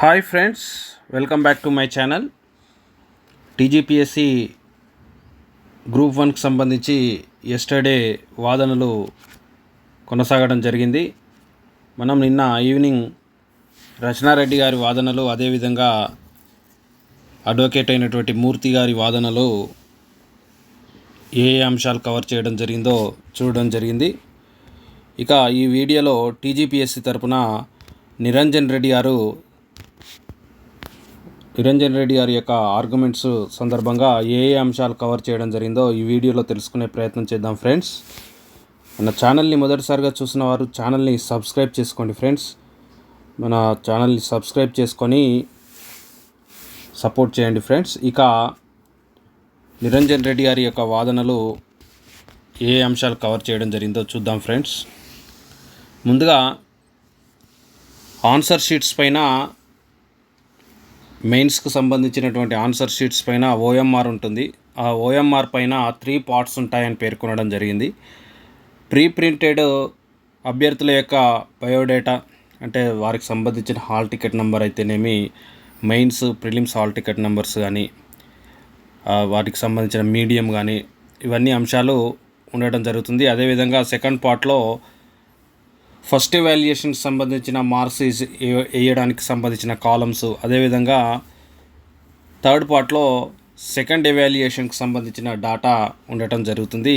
Hi friends welcome back to my channel. TGPSC group వన్కి సంబంధించి yesterday వాదనలు కొనసాగడం జరిగింది. మనం నిన్న ఈవినింగ్ రచనారెడ్డి గారి వాదనలు అదేవిధంగా అడ్వకేట్ అయినటువంటి మూర్తి గారి వాదనలు ఏ ఏ అంశాలు కవర్ చేయడం జరిగిందో చూడడం జరిగింది. ఇక ఈ వీడియోలో టీజీపీఎస్సి తరపున నిరంజన్ రెడ్డి గారు నిరంజన్ రెడ్డి గారి యొక్క ఆర్గ్యుమెంట్స్ సందర్భంగా ఏ ఏ అంశాలు కవర్ చేయడం జరిగిందో ఈ వీడియోలో తెలుసుకునే ప్రయత్నం చేద్దాం ఫ్రెండ్స్. మన ఛానల్ని మొదటిసారిగా చూసిన వారు ఛానల్ని సబ్స్క్రైబ్ చేసుకోండి ఫ్రెండ్స్. మన ఛానల్ని సబ్స్క్రైబ్ చేసుకొని సపోర్ట్ చేయండి ఫ్రెండ్స్. ఇక నిరంజన్ రెడ్డి గారి యొక్క వాదనలు ఏ అంశాలు కవర్ చేయడం జరిగిందో చూద్దాం ఫ్రెండ్స్. ముందుగా ఆన్సర్ షీట్స్ పైన మెయిన్స్కి సంబంధించినటువంటి ఆన్సర్ షీట్స్ పైన ఓఎంఆర్ ఉంటుంది. ఆ ఓఎంఆర్ పైన త్రీ పార్ట్స్ ఉంటాయని పేర్కొనడం జరిగింది. ప్రీ ప్రింటెడ్ అభ్యర్థుల యొక్క బయోడేటా అంటే వారికి సంబంధించిన హాల్ టికెట్ నెంబర్ అయితేనేమి mains prelims hall ticket numbers కానీ వాటికి సంబంధించిన మీడియం కానీ ఇవన్నీ అంశాలు ఉండడం జరుగుతుంది. అదేవిధంగా సెకండ్ పార్ట్లో ఫస్ట్ ఎవాల్యుయేషన్కి సంబంధించిన మార్క్స్ వేయడానికి సంబంధించిన కాలమ్స్ అదేవిధంగా థర్డ్ పార్ట్లో సెకండ్ ఎవాల్యుయేషన్కి సంబంధించిన డేటా ఉండటం జరుగుతుంది.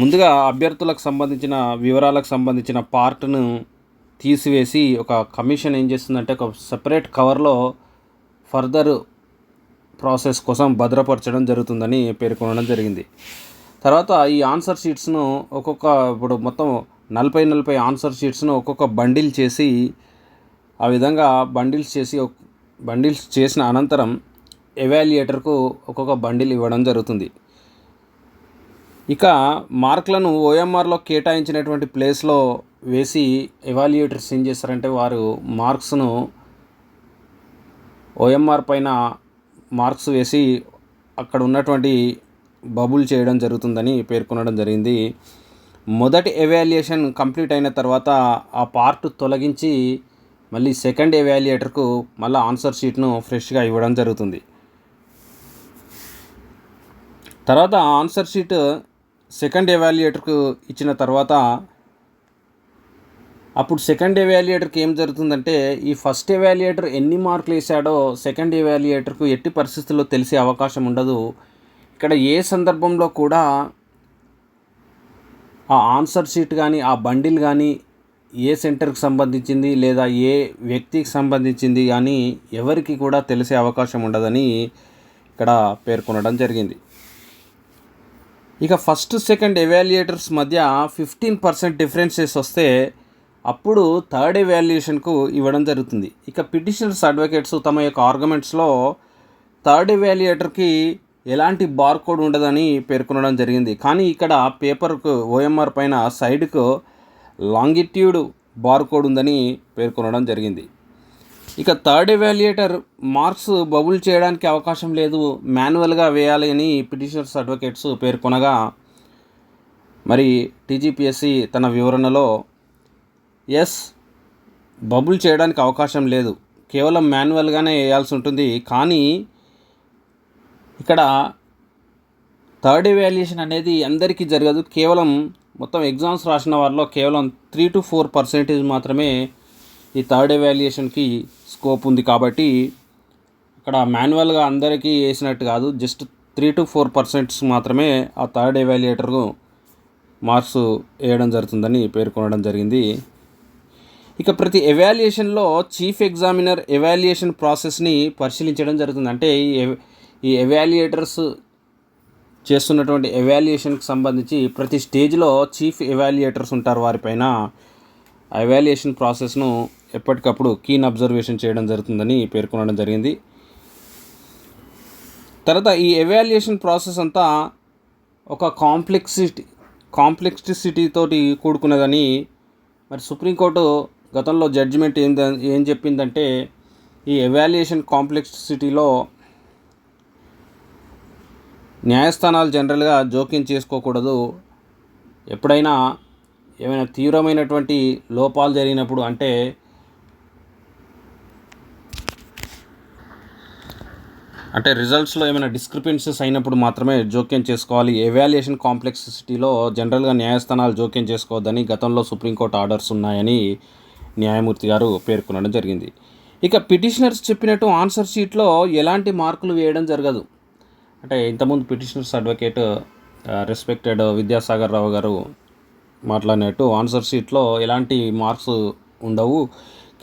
ముందుగా అభ్యర్థులకు సంబంధించిన వివరాలకు సంబంధించిన పార్ట్ను తీసివేసి ఒక కమిషన్ ఏం చేస్తుందంటే ఒక సపరేట్ కవర్లో ఫర్దర్ ప్రాసెస్ కోసం భద్రపరచడం జరుగుతుందని పేర్కొనడం జరిగింది. తర్వాత ఈ ఆన్సర్ షీట్స్ను ఒక్కొక్క ఇప్పుడు మొత్తం నలభై నలభై ఆన్సర్ షీట్స్ను ఒక్కొక్క బండిల్ చేసి ఆ విధంగా బండిల్స్ చేసి ఒక్- బండిల్స్ చేసిన అనంతరం ఎవాల్యుయేటర్కు ఒక్కొక్క బండిల్ ఇవ్వడం జరుగుతుంది. ఇక మార్కులను ఓఎంఆర్లో కేటాయించినటువంటి ప్లేస్లో వేసి ఎవాల్యుయేటర్స్ ఏం చేస్తారంటే వారు మార్క్స్ను ఓఎంఆర్ పైన మార్క్స్ వేసి అక్కడ ఉన్నటువంటి బబుల్ చేయడం జరుగుతుందని పేర్కొనడం జరిగింది. మొదటి ఎవాల్యుయేషన్ కంప్లీట్ అయిన తర్వాత ఆ పార్ట్ తొలగించి మళ్ళీ సెకండ్ ఎవాల్యుయేటర్కు మళ్ళీ ఆన్సర్ షీట్ను ఫ్రెష్గా ఇవ్వడం జరుగుతుంది. తర్వాత ఆన్సర్ షీట్ సెకండ్ ఎవాల్యుయేటర్కు ఇచ్చిన తర్వాత అప్పుడు సెకండ్ ఎవాల్యుయేటర్కి ఏం జరుగుతుందంటే ఈ ఫస్ట్ ఎవాల్యుయేటర్ ఎన్ని మార్కులు వేసాడో సెకండ్ ఎవాల్యుయేటర్కు ఎట్టి పరిస్థితుల్లో తెలిసే అవకాశం ఉండదు. ఇక్కడ ఏ సందర్భంలో కూడా ఆ ఆన్సర్ షీట్ కానీ ఆ బండిల్ కానీ ఏ సెంటర్కి సంబంధించింది లేదా ఏ వ్యక్తికి సంబంధించింది కానీ ఎవరికి కూడా తెలిసే అవకాశం ఉండదని ఇక్కడ పేర్కొనడం జరిగింది. ఇక ఫస్ట్ సెకండ్ ఎవాల్యుయేటర్స్ మధ్య ఫిఫ్టీన్ పర్సెంట్ డిఫరెన్సెస్ వస్తే అప్పుడు థర్డ్ ఎవాల్యుయేషన్కు ఇవ్వడం జరుగుతుంది. ఇక పిటిషనర్స్ అడ్వకేట్స్ తమ యొక్క ఆర్గ్యుమెంట్స్లో థర్డ్ ఎవాల్యుయేటర్కి ఎలాంటి బార్కోడ్ ఉండదని పేర్కొనడం జరిగింది. కానీ ఇక్కడ పేపర్కు ఓఎంఆర్ పైన సైడ్కు లాంగిట్యూడ్ బార్కోడ్ ఉందని పేర్కొనడం జరిగింది. ఇక థర్డ్ ఎవాల్యుయేటర్ మార్క్స్ బబుల్ చేయడానికి అవకాశం లేదు. మాన్యువల్గా వేయాలి అని పిటిషనర్స్ అడ్వకేట్స్ పేర్కొనగా మరి టీజీపీఎస్సి తన వివరణలో ఎస్ బబుల్ చేయడానికి అవకాశం లేదు. కేవలం మాన్యువల్గానే వేయాల్సి ఉంటుంది. కానీ ఇక్కడ థర్డ్ ఎవాల్యుయేషన్ అనేది అందరికీ జరగదు. కేవలం మొత్తం ఎగ్జామ్స్ రాసిన వారిలో కేవలం త్రీ టు ఫోర్ పర్సెంటేజ్ మాత్రమే ఈ థర్డ్ ఎవాల్యుయేషన్కి స్కోప్ ఉంది కాబట్టి అక్కడ మాన్యువల్గా అందరికీ వేసినట్టు కాదు. Just three to four percents మాత్రమే ఆ థర్డ్ ఎవాల్యుయేటర్కు మార్క్స్ వేయడం జరుగుతుందని పేర్కొనడం జరిగింది. ఇక ప్రతి ఎవాల్యుయేషన్లో చీఫ్ ఎగ్జామినర్ ఎవాల్యుయేషన్ ప్రాసెస్ని పరిశీలించడం జరుగుతుంది. అంటే ఈ ఈ ఎవాల్యుయేటర్స్ చేస్తున్నటువంటి ఎవాల్యుయేషన్కి సంబంధించి ప్రతి స్టేజ్లో చీఫ్ ఎవాల్యుయేటర్స్ ఉంటారు వారిపైన ఎవాల్యుయేషన్ ప్రాసెస్ను ఎప్పటికప్పుడు కీన్ అబ్జర్వేషన్ చేయడం జరుగుతుందని పేర్కొనడం జరిగింది. తర్వాత ఈ ఎవాల్యుయేషన్ ప్రాసెస్ అంతా ఒక కాంప్లెక్సిటీ కాంప్లెక్సిటీ తోటి కూడుకున్నదని మరి సుప్రీంకోర్టు గతంలో జడ్జిమెంట్ ఏం ఏం చెప్పిందంటే ఈ ఎవాల్యుయేషన్ కాంప్లెక్సిటీలో న్యాయస్థానాలు జనరల్గా జోక్యం చేసుకోకూడదు. ఎప్పుడైనా ఏమైనా తీవ్రమైనటువంటి లోపాలు జరిగినప్పుడు అంటే అంటే రిజల్ట్స్లో ఏమైనా డిస్క్రిపెన్సీస్ అయినప్పుడు మాత్రమే జోక్యం చేసుకోవాలి. ఎవాల్యుయేషన్ కాంప్లెక్సిటీలో జనరల్గా న్యాయస్థానాలు జోక్యం చేసుకోవద్దని గతంలో సుప్రీంకోర్టు ఆర్డర్స్ ఉన్నాయని న్యాయమూర్తి గారు పేర్కొనడం జరిగింది. ఇక పిటిషనర్స్ చెప్పినట్టు ఆన్సర్ షీట్లో ఎలాంటి మార్కులు వేయడం జరగదు. అంటే ఇంతకుముందు petitioners advocate respected Vidyasagar Rao గారు మాట్లాడినట్టు ఆన్సర్ షీట్లో ఎలాంటి మార్క్స్ ఉండవు.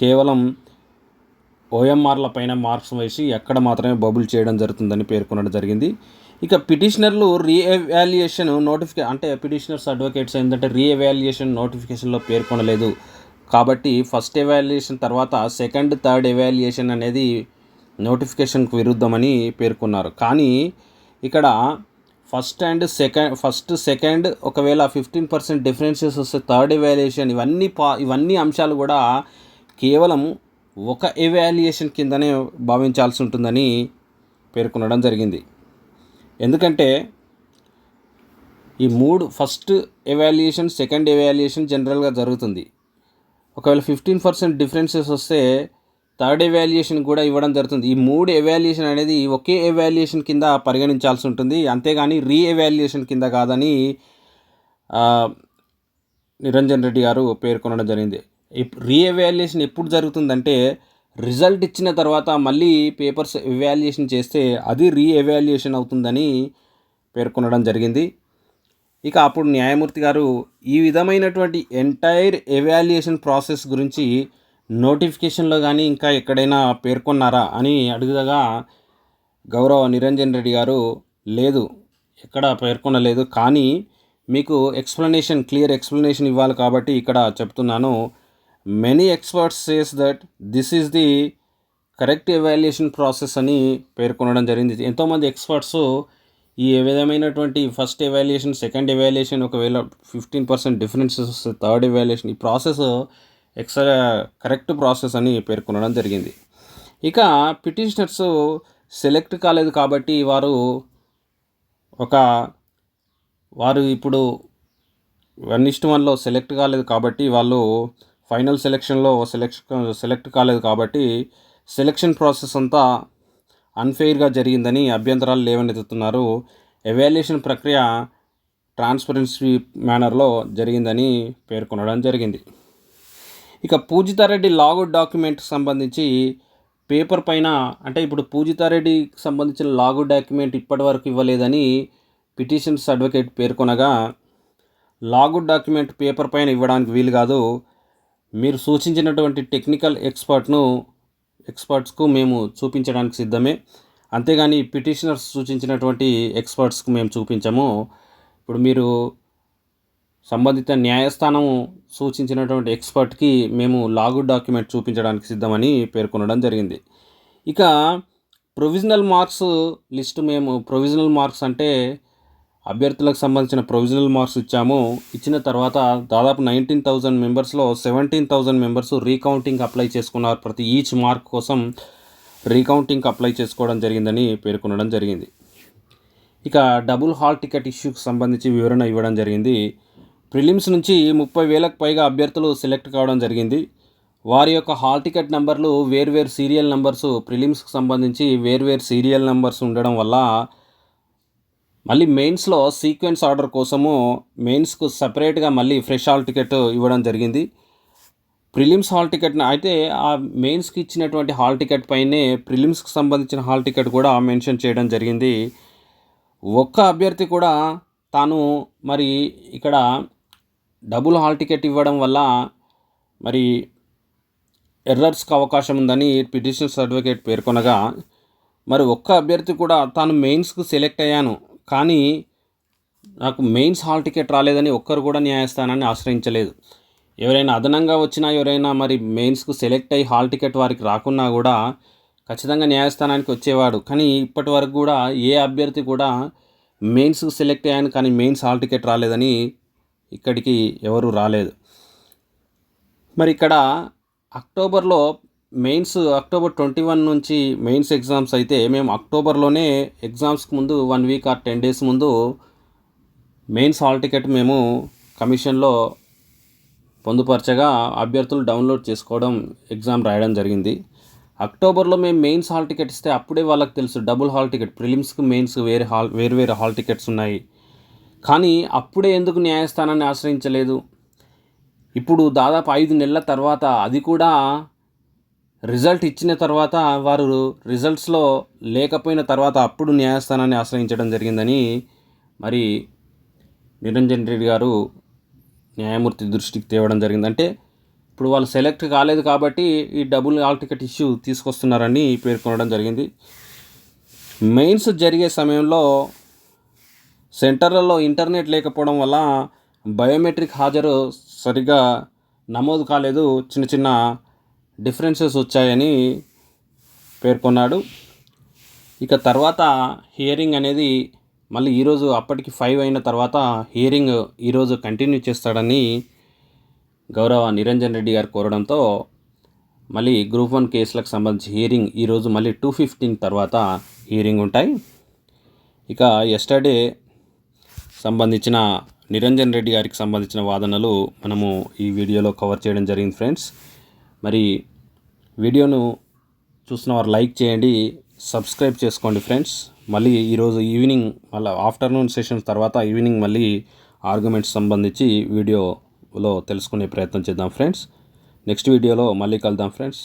కేవలం ఓఎంఆర్ల పైన మార్క్స్ వేసి ఎక్కడ మాత్రమే బబుల్ చేయడం జరుగుతుందని పేర్కొనడం జరిగింది. ఇక పిటిషనర్లు రీఎవాల్యుయేషన్ నోటిఫికే అంటే పిటిషనర్స్ అడ్వకేట్స్ ఏంటంటే రీఎవాల్యుయేషన్ నోటిఫికేషన్లో పేర్కొనలేదు. కాబట్టి ఫస్ట్ ఎవాల్యుయేషన్ తర్వాత సెకండ్ థర్డ్ ఎవాల్యుయేషన్ అనేది నోటిఫికేషన్కు విరుద్ధమని పేర్కొన్నారు. కానీ ఇక్కడ first and second first second ఒకవేళ ఫిఫ్టీన్ పర్సెంట్ డిఫరెన్సెస్ వస్తే థర్డ్ ఎవాల్యుయేషన్ ఇవన్నీ పా ఇవన్నీ అంశాలు కూడా కేవలం ఒక ఎవాల్యుయేషన్ కిందనే భావించాల్సి ఉంటుందని పేర్కొనడం జరిగింది. ఎందుకంటే ఈ మూడు ఫస్ట్ ఎవాల్యుయేషన్ సెకండ్ ఎవాల్యుయేషన్ జనరల్గా జరుగుతుంది. ఒకవేళ ఫిఫ్టీన్ పర్సెంట్ డిఫరెన్సెస్ వస్తే థర్డ్ ఎవాల్యుయేషన్ కూడా ఇవ్వడం జరుగుతుంది. ఈ మూడు ఎవాల్యుయేషన్ అనేది ఒకే ఎవాల్యుయేషన్ కింద పరిగణించాల్సి ఉంటుంది. అంతేగాని రీ ఎవాల్యుయేషన్ కింద కాదని నిరంజన్ రెడ్డి గారు పేర్కొనడం జరిగింది. రీ ఎవాల్యుయేషన్ ఎప్పుడు జరుగుతుందంటే రిజల్ట్ ఇచ్చిన తర్వాత మళ్ళీ పేపర్స్ ఎవాల్యుయేషన్ చేస్తే అది రీ ఎవాల్యుయేషన్ అవుతుందని పేర్కొనడం జరిగింది. ఇక అప్పుడు న్యాయమూర్తి గారు ఈ విధమైనటువంటి ఎంటైర్ ఎవాల్యుయేషన్ ప్రాసెస్ గురించి నోటిఫికేషన్లో కానీ ఇంకా ఎక్కడైనా పేర్కొన్నారా అని అడుగుదగా గౌరవ నిరంజన్ రెడ్డి గారు లేదు ఎక్కడ పేర్కొనలేదు కానీ మీకు ఎక్స్ప్లెనేషన్ క్లియర్ ఎక్స్ప్లెనేషన్ ఇవ్వాలి కాబట్టి ఇక్కడ చెప్తున్నాను. Many experts says that this is the correct evaluation process అని పేర్కొనడం జరిగింది. ఎంతోమంది ఎక్స్పర్ట్స్ ఈ విధమైనటువంటి ఫస్ట్ ఎవాల్యుయేషన్ సెకండ్ ఎవాల్యుయేషన్ ఒకవేళ ఫిఫ్టీన్ పర్సెంట్ డిఫరెన్సెస్ వస్తే థర్డ్ ఎవాల్యుయేషన్ ఈ ప్రాసెస్ ఎక్స కరెక్ట్ ప్రాసెస్ అని పేర్కొనడం జరిగింది. ఇక పిటిషనర్స్ సెలెక్ట్ కాలేదు కాబట్టి వారు ఒక వారు ఇప్పుడు వన్ ఇస్ట్ వన్లో సెలెక్ట్ కాలేదు కాబట్టి వాళ్ళు ఫైనల్ సెలెక్షన్లో సెలెక్షన్ సెలెక్ట్ కాలేదు కాబట్టి సెలెక్షన్ ప్రాసెస్ అంతా అన్ఫెయిర్గా జరిగిందని అభ్యంతరాలు లేవనెత్తుతున్నారు. ఎవాల్యుయేషన్ ప్రక్రియ ట్రాన్స్పరెన్సీ మేనర్లో జరిగిందని పేర్కొనడం జరిగింది. ఇక పూజితారెడ్డి లాగౌట్ డాక్యుమెంట్ సంబంధించి పేపర్ పైన అంటే ఇప్పుడు పూజితారెడ్డికి సంబంధించిన లాగౌట్ డాక్యుమెంట్ ఇప్పటివరకు ఇవ్వలేదని పిటిషన్స్ అడ్వకేట్ పేర్కొనగా లాగౌట్ డాక్యుమెంట్ పేపర్ పైన ఇవ్వడానికి వీలు కాదు. మీరు సూచించినటువంటి టెక్నికల్ ఎక్స్పర్ట్ను ఎక్స్పర్ట్స్కు మేము చూపించడానికి సిద్ధమే. అంతేగాని పిటిషనర్స్ సూచించినటువంటి ఎక్స్పర్ట్స్కు మేము చూపించము. ఇప్పుడు మీరు సంబంధిత న్యాయస్థానం సూచించినటువంటి ఎక్స్పర్ట్కి మేము లాగుడ్ డాక్యుమెంట్ చూపించడానికి సిద్ధమని పేర్కొనడం జరిగింది. ఇక ప్రొవిజనల్ మార్క్స్ లిస్ట్ మేము ప్రొవిజనల్ మార్క్స్ అంటే అభ్యర్థులకు సంబంధించిన ప్రొవిజనల్ మార్క్స్ ఇచ్చాము. ఇచ్చిన తర్వాత దాదాపు నైన్టీన్ థౌజండ్ మెంబర్స్లో seventeen thousand members recounting apply చేసుకున్నారు. ప్రతి ఈచ్ మార్క్ కోసం రీకౌంటింగ్ అప్లై చేసుకోవడం జరిగిందని పేర్కొనడం జరిగింది. ఇక డబుల్ హాల్ టికెట్ ఇష్యూకి సంబంధించి వివరణ ఇవ్వడం జరిగింది. ప్రిలిమ్స్ నుంచి ముప్పై వేలకు పైగా అభ్యర్థులు సెలెక్ట్ కావడం జరిగింది. వారి యొక్క హాల్ టికెట్ నెంబర్లు వేర్వేరు సీరియల్ నెంబర్స్ ప్రిలిమ్స్కి సంబంధించి వేర్వేరు సీరియల్ నెంబర్స్ ఉండడం వల్ల మళ్ళీ మెయిన్స్లో సీక్వెన్స్ ఆర్డర్ కోసము మెయిన్స్కు సపరేట్గా మళ్ళీ ఫ్రెష్ హాల్ టికెట్ ఇవ్వడం జరిగింది. ప్రిలిమ్స్ హాల్ టికెట్ అయితే ఆ మెయిన్స్కి ఇచ్చినటువంటి హాల్ టికెట్ పైనే ప్రిలిమ్స్కి సంబంధించిన హాల్ టికెట్ కూడా మెన్షన్ చేయడం జరిగింది. ఒక్క అభ్యర్థి కూడా తాను మరి ఇక్కడ డబుల్ హాల్ టికెట్ ఇవ్వడం వల్ల మరి ఎర్రర్స్కి అవకాశం ఉందని పిటిషన్స్ అడ్వకేట్ పేర్కొనగా మరి ఒక్క అభ్యర్థి కూడా తాను మెయిన్స్కు సెలెక్ట్ అయ్యాను కానీ నాకు మెయిన్స్ హాల్ టికెట్ రాలేదని ఒక్కరు కూడా న్యాయస్థానాన్ని ఆశ్రయించలేదు. ఎవరైనా అదనంగా వచ్చినా ఎవరైనా మరి మెయిన్స్కు సెలెక్ట్ అయ్యి హాల్ టికెట్ వారికి రాకున్నా కూడా ఖచ్చితంగా న్యాయస్థానానికి వచ్చేవాడు. కానీ ఇప్పటి వరకు కూడా ఏ అభ్యర్థి కూడా మెయిన్స్కు సెలెక్ట్ అయ్యాను కానీ మెయిన్స్ హాల్ టికెట్ రాలేదని ఇక్కడికి ఎవరు రాలేదు. మరి ఇక్కడ అక్టోబర్లో మెయిన్స్ అక్టోబర్ ట్వంటీ వన్ నుంచి మెయిన్స్ ఎగ్జామ్స్ అయితే మేము అక్టోబర్లోనే ఎగ్జామ్స్కి ముందు one week or ten days ముందు మెయిన్స్ హాల్ టికెట్ మేము కమిషన్లో పొందుపరచగా అభ్యర్థులు డౌన్లోడ్ చేసుకోవడం ఎగ్జామ్ రాయడం జరిగింది. అక్టోబర్లో మేము మెయిన్స్ హాల్ టికెట్ ఇస్తే అప్పుడే వాళ్ళకి తెలుసు డబుల్ హాల్ టికెట్ ప్రిలిమ్స్కి మెయిన్స్ వేరే హాల్ వేరు వేరే హాల్ టికెట్స్ ఉన్నాయి. కానీ అప్పుడే ఎందుకు న్యాయస్థానాన్ని ఆశ్రయించలేదు? ఇప్పుడు దాదాపు ఐదు నెలల తర్వాత అది కూడా రిజల్ట్ ఇచ్చిన తర్వాత వారు రిజల్ట్స్లో లేకపోయిన తర్వాత అప్పుడు న్యాయస్థానాన్ని ఆశ్రయించడం జరిగిందని మరి నిరంజన్ రెడ్డి గారు న్యాయమూర్తి దృష్టికి తేవడం జరిగిందంటే ఇప్పుడు వాళ్ళు సెలెక్ట్ కాలేదు కాబట్టి ఈ డబుల్ ఆల్ టికెట్ ఇష్యూ తీసుకొస్తున్నారని పేర్కొనడం జరిగింది. మెయిన్స్ జరిగే సమయంలో సెంటర్లలో ఇంటర్నెట్ లేకపోవడం వల్ల బయోమెట్రిక్ హాజరు సరిగ్గా నమోదు కాలేదు. చిన్న చిన్న డిఫరెన్సెస్ వచ్చాయని పేర్కొన్నాడు. ఇక తర్వాత హియరింగ్ అనేది మళ్ళీ ఈరోజు అప్పటికి ఫైవ్ అయిన తర్వాత హియరింగ్ ఈరోజు కంటిన్యూ చేస్తాడని గౌరవ నిరంజన్ రెడ్డి గారు కోరడంతో మళ్ళీ గ్రూప్ వన్ కేసులకు సంబంధించి హియరింగ్ ఈరోజు మళ్ళీ టూ ఫిఫ్టీన్ తర్వాత హియరింగ్ ఉంటాయి. ఇక ఎస్టర్డే సంబంధించిన నిరంజన్ రెడ్డి గారికి సంబంధించిన వాదనలు మనము ఈ వీడియోలో కవర్ చేయడం జరిగింది ఫ్రెండ్స్ మరి వీడియోను చూసిన వారు లైక్ చేయండి సబ్స్క్రైబ్ చేసుకోండి ఫ్రెండ్స్ మళ్ళీ ఈరోజు ఈవినింగ్ మళ్ళీ ఆఫ్టర్నూన్ సెషన్స్ తర్వాత ఈవినింగ్ మళ్ళీ ఆర్గ్యుమెంట్స్ సంబంధించి వీడియోలో తెలుసుకునే ప్రయత్నం చేద్దాం ఫ్రెండ్స్ నెక్స్ట్ వీడియోలో మళ్ళీ కలుద్దాం ఫ్రెండ్స్